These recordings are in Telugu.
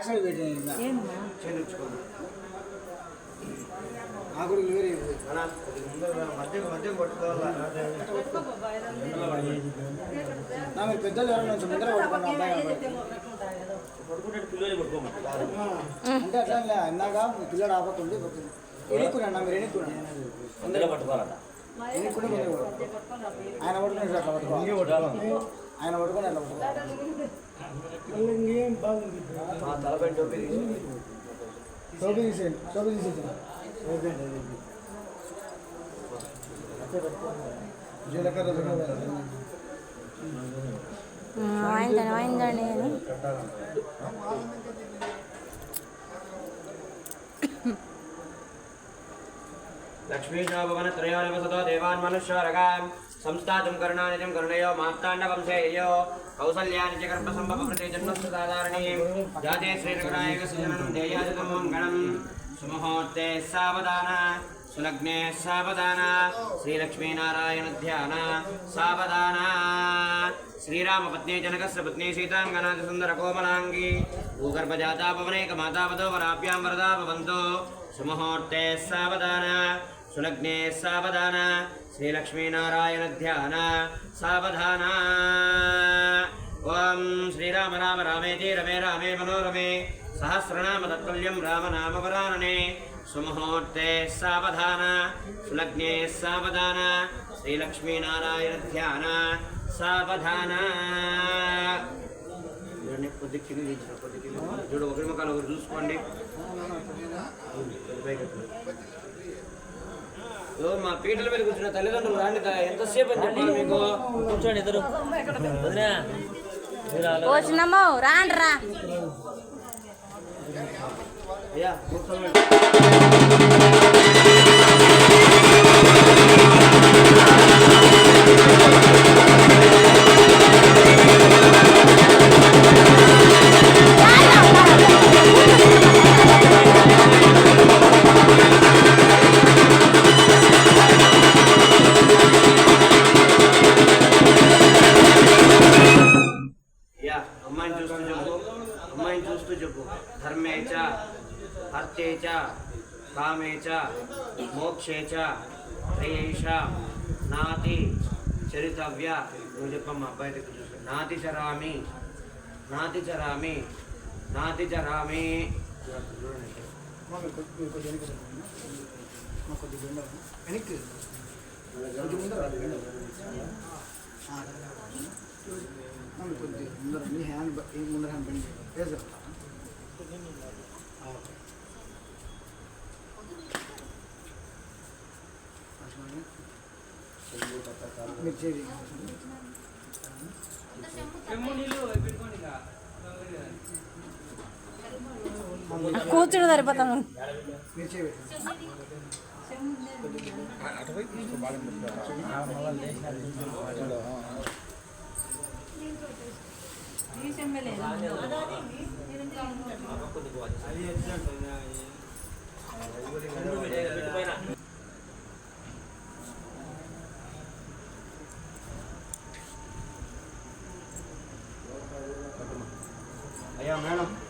యాక్సిడెంట్ పెట్టిన ఆ గుడికి వేరే మద్యం మీరు పెద్దలు ఎవరైనా ముందర. అంటే అట్లా ఇందాక పిల్లడు ఆపకుండి ఎన్నుకున్నా మీరు ఎన్నుకున్నా ముందర పట్టుకోవాలట ఎన్నుకుని ముందు ఆయన అట్లా పట్టుకోవాలి. ఆయన తీసి టోపీ తీసేయండి జీలకర్ర వాయించండి వాయించండి అని లక్ష్మీశోభవనత్రయోనివసతో దేవాన్ మనుష్యోరగాం. संस्थातुं करुणानिधिं करुणयो मार्ताण्डवंशेयो कौसल्यानि च गर्भसम्भवकृते जन्मस्तुदाधारणीं जाते श्रीरघुरायकसुजनं देयाजतमं गणं सुमुहूर्ते सावधान, सुलग्ने सावधान, श्रीलक्ष्मीनारायणध्यान, सावधान। श्रीरामपत्नी पत्नी सीताङ्गनाथसुन्दरकोमलाङ्गी भूगर्भजाता पवनैकमातापतो वराभ्यां वरदा भवन्तो सुमुहूर्ते सावधान। సులగ్నే సావధాన శ్రీలక్ష్మీనారాయణ ధ్యాన సావధాన ఓం శ్రీరామ రామ రామేతి రమే రామే మనోరమే సహస్రనామ తత్తుల్యం రామనామవరాననే సుముహూర్తే సావధాన సులగ్నే సావధాన శ్రీలక్ష్మీనారాయణ ధ్యాన సావధాన కొద్ది కింద తీసిన కొద్ది కింద చూడు ఒకరి ముఖాలు ఒకరు చూసుకోండి మా పీటల మీద కూర్చున్న తల్లిదండ్రులు రాండి ఎంతసేపు అని చెప్పాలి మీకు? కూర్చోండి ఇద్దరు. చిన్నమ్మో రాండి రా. అయ్యా చూస్తూ చెప్పు ధర్మేచ అర్థేచ కామేచ మోక్షేచ ప్రియేష నాతి చరితవ్య నువ్వు చెప్పమ్మా అబ్బాయి దగ్గర చూసుకో నాతి చరామి నాతి చరామి నాతి చరామి చూడండి కొద్దిగా ముందర. వెనక్కి కొంచెం ముందర ఆ, ఆ, కొద్దిగా ముందర మీ హ్యాండ్ బ- ఈ ముందర హ్యాండ్ బండి వేసా మీరు చేయండి కూర్చుని సరిపోతాను మీరు మేడం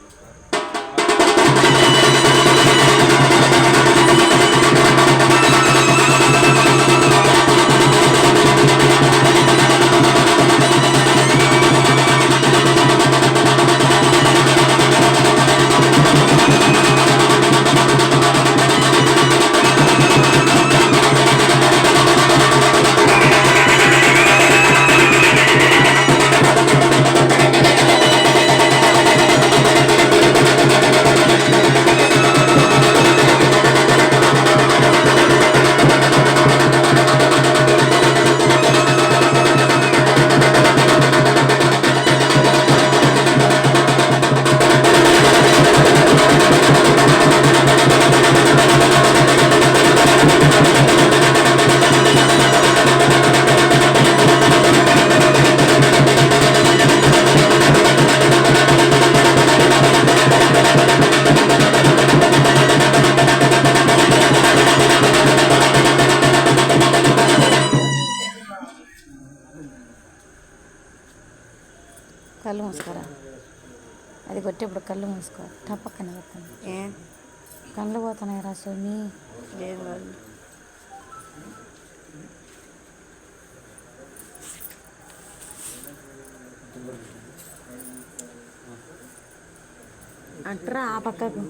కళ్ళు మూసుకోరా? అది కొట్టేప్పుడు కళ్ళు మూసుకో టప్పక్కన పెట్టండి ఏ? కళ్ళు పోతున్నాయి రా సోమి అట్రా ఆ పక్కకు.